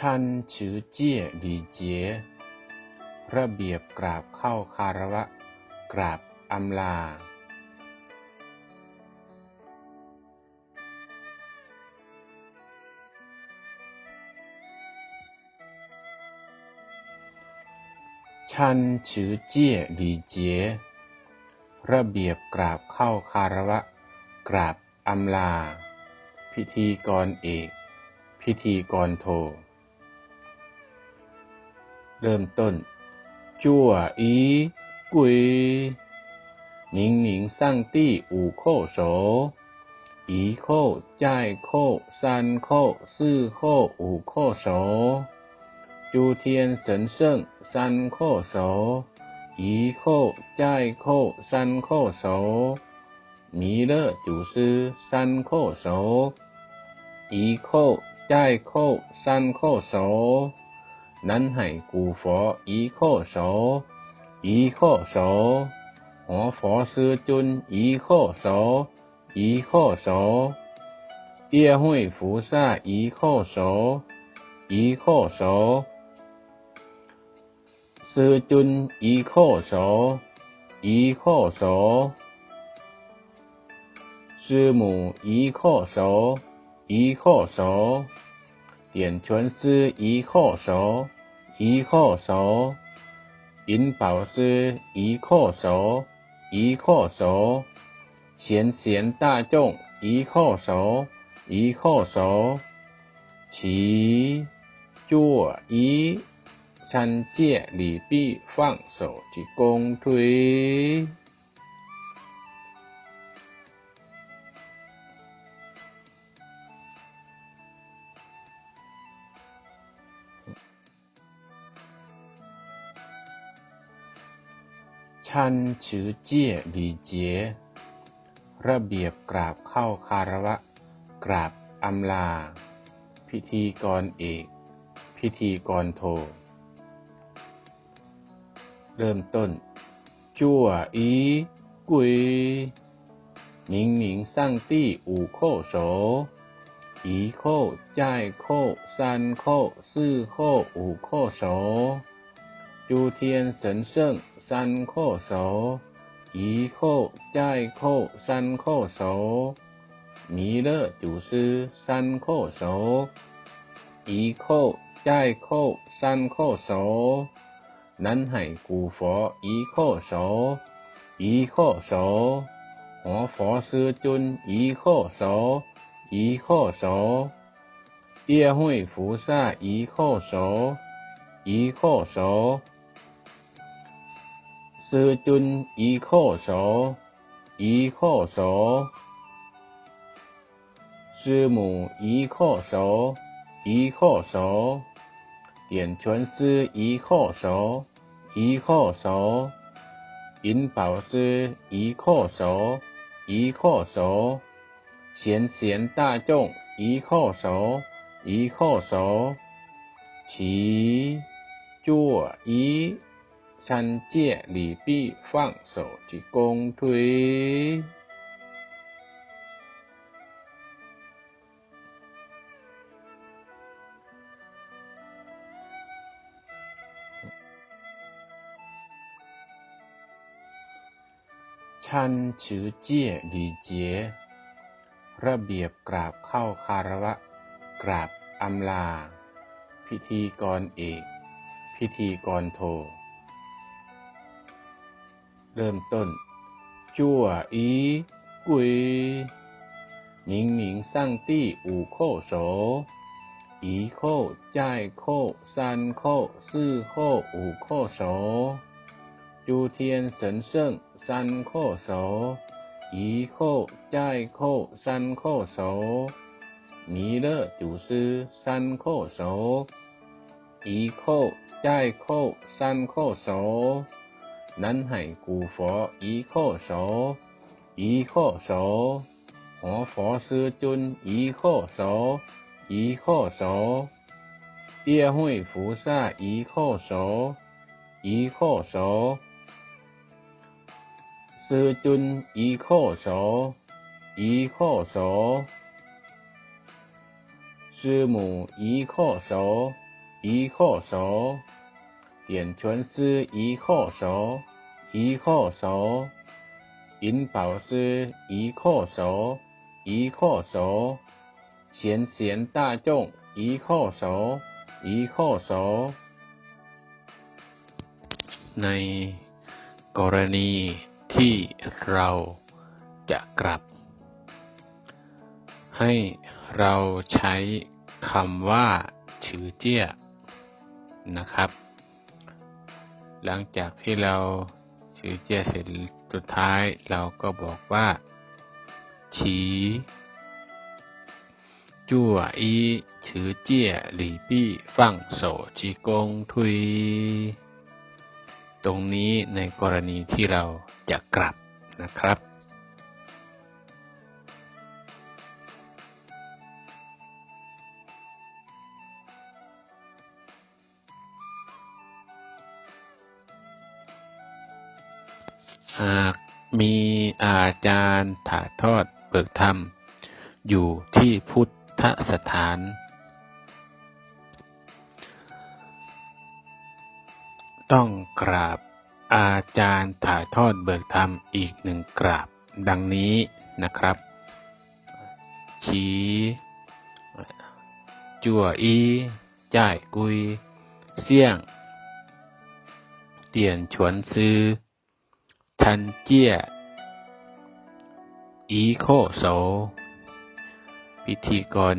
ชันชือเจี้ยหลีเจียระเบียบกราบเข้าคารวะ กราบอำลาชันชือเจี้ยหลีเจียระเบียบกราบเข้าคารวะ กราบอำลา พิธีกรเอก พิธีกรโท เริ่มต้น จั่วอีกุยหนิงหนิงสร้างตี้อู่โคโสอีโคจ่ายโคซันโคซื่อโคอู่โคโสจูเทียนเสินเซิ่งซันโคโสอีโคจ่ายโคซันโคโส弥勒祖师三叩首，一叩再叩三叩首， 南海古佛一叩首，一叩首，活佛师尊一叩首，一叩首，业会菩萨一叩首，一叩首，师尊一叩首，一叩首。师母一叩首，一叩首，点拳师一叩首，一叩首，银宝师一叩首，一叩首，贤贤大众一叩首，一叩首，齐坐一，三戒礼毕放手及弓推。 ชันชือเจี้ยหลีเจียระเบียบกราบเข้าคารวะ กราบอำลา พิธีกรเอก พิธีกรโท เริ่มต้น จั่วอีกุยหนิงหนิงสร้างตี้อู่โคโสอีโคจ่ายโคซันโคซื่อโคอู่โคโส 诸天神圣三叩首，一叩再叩三叩首，弥勒祖师三叩首，一叩再叩三叩首，南海古佛一叩首，一叩首，活佛师尊一叩首，一叩首，戒会菩萨一叩首，一叩首。师尊一叩首，一叩首；师母一叩首，一叩首；点拳师一叩首，一叩首；银宝师一叩首，一叩首；贤贤大众一叩首，一叩首；齐坐一。 ชันเจี้ยหลีปี้ฟ่างกงถุยชันชือเจี้ยดีเจียระเบียบกราบเข้าคารวะ กราบอำลา พิธีกรเอก พิธีกรโท เริ่มต้น จั่วอีกุยหนิงหนิงสร้างตี五叩首一โคโ三叩四โคจ่ายโคซันโ叩ซื่อโคอู่โคโสจูเทีย 南海古佛一叩首，一叩首；活佛师尊一叩首，一叩首；业会菩萨一叩首，一叩首；师尊一叩首，一叩首；师母一叩首，一叩首，点全师一叩首，一后手，银宝师一后手，一后手，贤贤大众一后手，一后手。ในกรณีที่เราจะกลับ ให้เราใช้คำว่าชือเจี้ยนะครับ หลังจากที่เรา ชื่อเจียเสร็จสุดท้ายเราก็บอกว่า ฉีจั่วอีชื่อเจี้ยหลี่ปี้ฟั่งโสจีกงทุย ตรงนี้ในกรณีที่เราจะกลับนะครับ หากมีอาจารย์ถ่ายทอดเบิกธรรม อยู่ที่พุทธสถาน ต้องกราบอาจารย์ถ่ายทอดเบิกธรรมอีกหนึ่งกราบดังนี้นะครับฉีจั่วอี จ่ายกุย เสี่ยง เตียนฉวนซื้อ ทันเจี้ย อีโคโส พิธีกร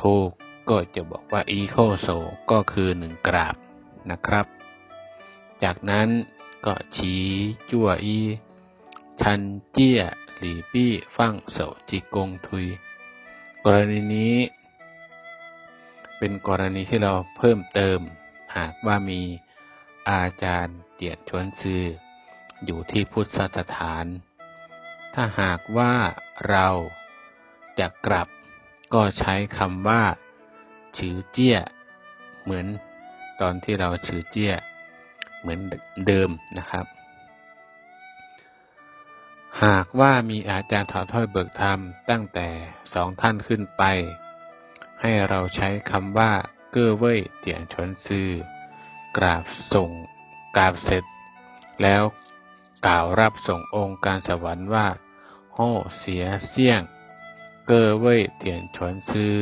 ถูกก็จะบอกว่าอีโคโสก็คือหนึ่งกราบนะครับ จากนั้นก็ชี้จั่วอี ชันเจี้ยหลีปี้ฟั่งโสจิกงทุย กรณีนี้ เป็นกรณีที่เราเพิ่มเติม หากว่ามีอาจารย์เตียนชวนซือ อยู่ที่พุทธสถาน ถ้าหากว่าเราจะกลับก็ใช้คำว่าฉือเจี้ย เหมือนตอนที่เราฉือเจี้ย เหมือนเดิมนะครับ หากว่ามีอาจารย์ถอดถ้อยเบิกธรรมตั้งแต่สองท่านขึ้นไป ให้เราใช้คำว่าเก้อเว่ยเตียนชนซือกราบส่งกราบเสร็จ แล้ว กล่าวรับส่งองค์การสวรรค์ว่าโห่เสียเสี่ยง เกอเว่ยเตียนชวนซือ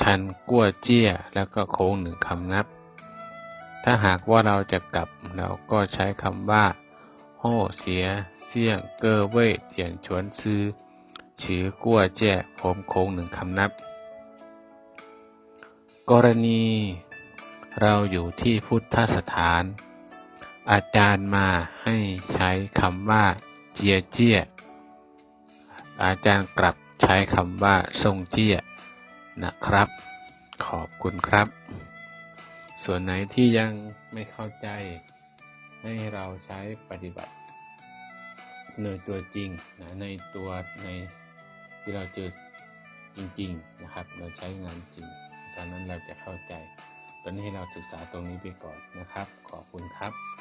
ชันกั้วเจี้ย แล้วก็โค้งหนึ่งคำนับ ถ้าหากว่าเราจะกลับเราก็ใช้คำว่าโห่เสียเสี่ยง เกอเว่ยเตียนชวนซือชือกั้วเจี้ยผมโค้งหนึ่งคำนับ กรณี เราอยู่ที่พุทธสถาน อาจารย์มาให้ใช้คำว่า เจียเจียอาจารย์กลับใช้คำว่าทรงเจียนะครับ ขอบคุณครับ ส่วนไหนที่ยังไม่เข้าใจ ให้เราใช้ปฏิบัติในตัวจริงนะในตัวในที่เราเจอจริง ๆ นะครับ เราใช้งานจริง ตอนนั้นเราจะเข้าใจ ตอนนี้ให้เราศึกษาตรงนี้ไปก่อนนะครับ ขอบคุณครับ